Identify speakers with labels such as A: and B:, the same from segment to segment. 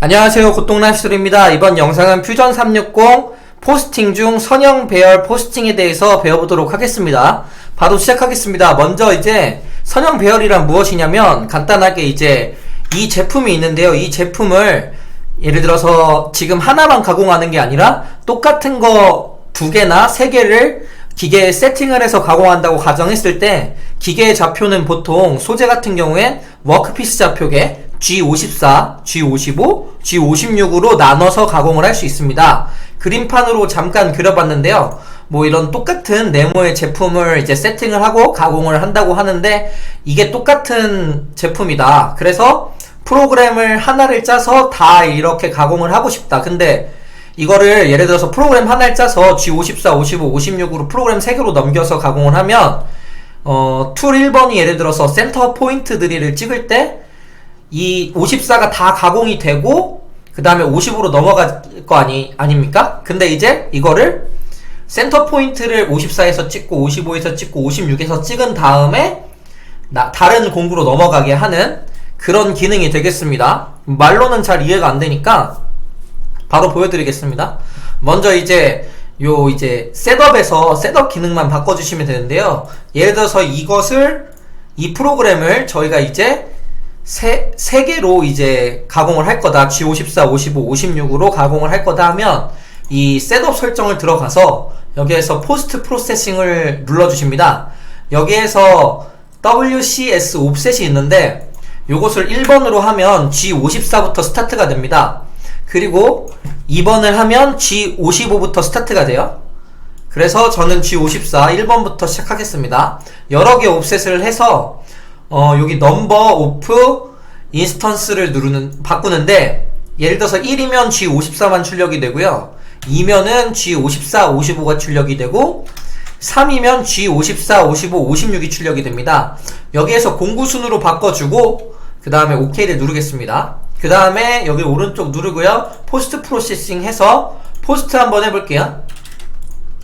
A: 안녕하세요. 고통나시돌입니다. 이번 영상은 퓨전 360 포스팅 중 선형 배열 포스팅에 대해서 배워보도록 하겠습니다. 바로 시작하겠습니다. 먼저 이제 선형 배열이란 무엇이냐면 간단하게 이제 이 제품이 있는데요. 이 제품을 예를 들어서 지금 하나만 가공하는 게 아니라 똑같은 거 두 개나 세 개를 기계에 세팅을 해서 가공한다고 가정했을 때 기계의 좌표는 보통 소재 같은 경우엔 워크피스 좌표계 G54, G55, G56으로 나눠서 가공을 할 수 있습니다. 그림판으로 잠깐 그려봤는데요. 뭐 이런 똑같은 네모의 제품을 이제 세팅을 하고 가공을 한다고 하는데 이게 똑같은 제품이다. 그래서 프로그램을 하나를 짜서 다 이렇게 가공을 하고 싶다. 근데 이거를 예를 들어서 프로그램 하나를 짜서 G54, 55, 56으로 프로그램 3개로 넘겨서 가공을 하면 어, 툴 1번이 예를 들어서 센터 포인트 드릴을 찍을 때 이 54가 다 가공이 되고 그 다음에 50으로 넘어갈 거 아니, 아닙니까? 근데 이제 이거를 센터 포인트를 54에서 찍고 55에서 찍고 56에서 찍은 다음에 나, 다른 공구로 넘어가게 하는 그런 기능이 되겠습니다. 말로는 잘 이해가 안 되니까 바로 보여드리겠습니다. 먼저 이제 요 이제 셋업에서 셋업 기능만 바꿔주시면 되는데요. 예를 들어서 이것을 이 프로그램을 저희가 이제 세, 세 개로 이제 가공을 할 거다. G54, 55, 56으로 가공을 할 거다 하면 이 셋업 설정을 들어가서 여기에서 포스트 프로세싱을 눌러주십니다. 여기에서 WCS 옵셋이 있는데 요것을 1번으로 하면 G54부터 스타트가 됩니다. 그리고 2번을 하면 G55부터 스타트가 돼요. 그래서 저는 G54 1번부터 시작하겠습니다. 여러 개 옵셋을 해서 어, 여기 넘버 오프 인스턴스를 누르는 바꾸는데 예를 들어서 1이면 G54만 출력이 되고요. 2면은 G54, 55가 출력이 되고 3이면 G54, 55, 56이 출력이 됩니다. 여기에서 공구순으로 바꿔주고 그 다음에 OK를 누르겠습니다. 그 다음에 여기 오른쪽 누르고요. 포스트 프로세싱 해서 포스트 한번 해볼게요.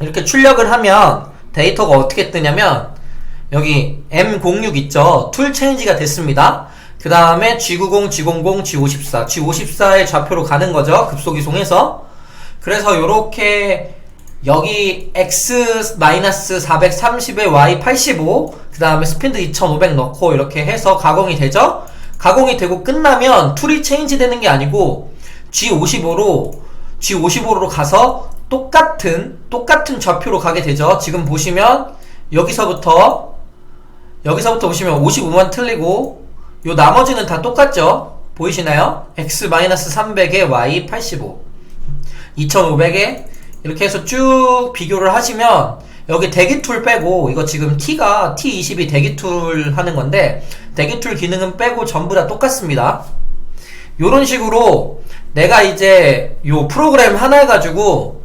A: 이렇게 출력을 하면 데이터가 어떻게 뜨냐면 여기 M06 있죠? 툴 체인지가 됐습니다. 그 다음에 G90, G00, G54, G54의 좌표로 가는 거죠. 급속 이송해서. 그래서 요렇게 여기 X-430에 Y85, 그 다음에 스핀드 2500 넣고 이렇게 해서 가공이 되죠? 가공이 되고 끝나면 툴이 체인지 되는 게 아니고 G55로 G55로 가서 똑같은 똑같은 좌표로 가게 되죠. 지금 보시면 여기서부터 여기서부터 보시면 55만 틀리고 요 나머지는 다 똑같죠. 보이시나요? X-300에 Y85 2500에 이렇게 해서 쭉 비교를 하시면 여기 대기 툴 빼고 이거 지금 T가 T22 대기 툴 하는 건데 대기 툴 기능은 빼고 전부 다 똑같습니다. 요런 식으로 내가 이제 요 프로그램 하나 해가지고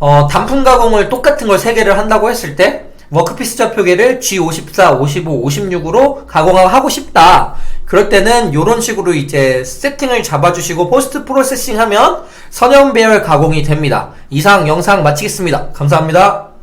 A: 어, 단품 가공을 똑같은 걸 3개를 한다고 했을 때 워크피스 좌표계를 G54, 55, 56으로 가공하고 싶다. 그럴 때는 이런 식으로 이제 세팅을 잡아주시고 포스트 프로세싱 하면 선형 배열 가공이 됩니다. 이상 영상 마치겠습니다. 감사합니다.